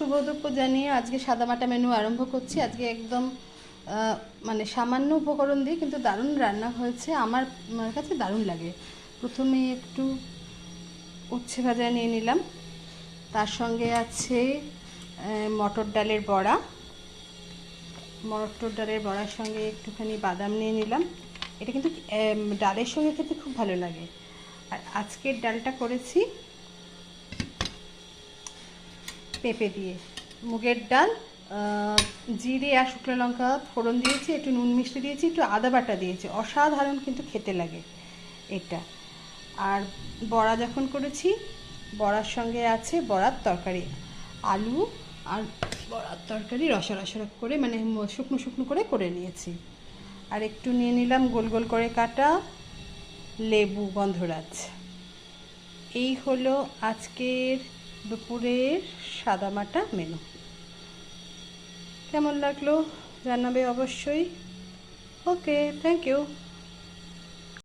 শুভ জানিয়ে আজকে সাদামাটা মেনু আরম্ভ করছি। আজকে একদম মানে সামান্য উপকরণ দিয়ে কিন্তু দারুণ রান্না হয়েছে। আমার আমার কাছে দারুণ লাগে। প্রথমে একটু উচ্ছে ভাজা নিয়ে নিলাম। তার সঙ্গে আছে মটর ডালের বড়া। মটর ডালের বড়ার সঙ্গে একটুখানি বাদাম নিয়ে নিলাম। এটা কিন্তু ডালের সঙ্গে খেতে খুব ভালো লাগে। আর আজকের ডালটা করেছি পেঁপে দিয়ে। মুগের ডাল জিরে আর শুকনো লঙ্কা ফোড়ন দিয়েছি, একটু নুন মিষ্টি দিয়েছি, একটু আদা বাটা দিয়েছি। অসাধারণ কিন্তু খেতে লাগে এটা। আর বড়া যখন করেছি, বড়ার সঙ্গে আছে বড়ার তরকারি। আলু আর বড়ার তরকারি রসা রসা করে মানে শুকনো শুকনো করে করে নিয়েছি। আর একটু নিয়ে নিলাম গোল গোল করে কাটা লেবু গন্ধরাজ এই হলো আজকের দুপুরের সাদামাটা মেনু। কেমন লাগল জানাবে অবশ্যই। Okay thank you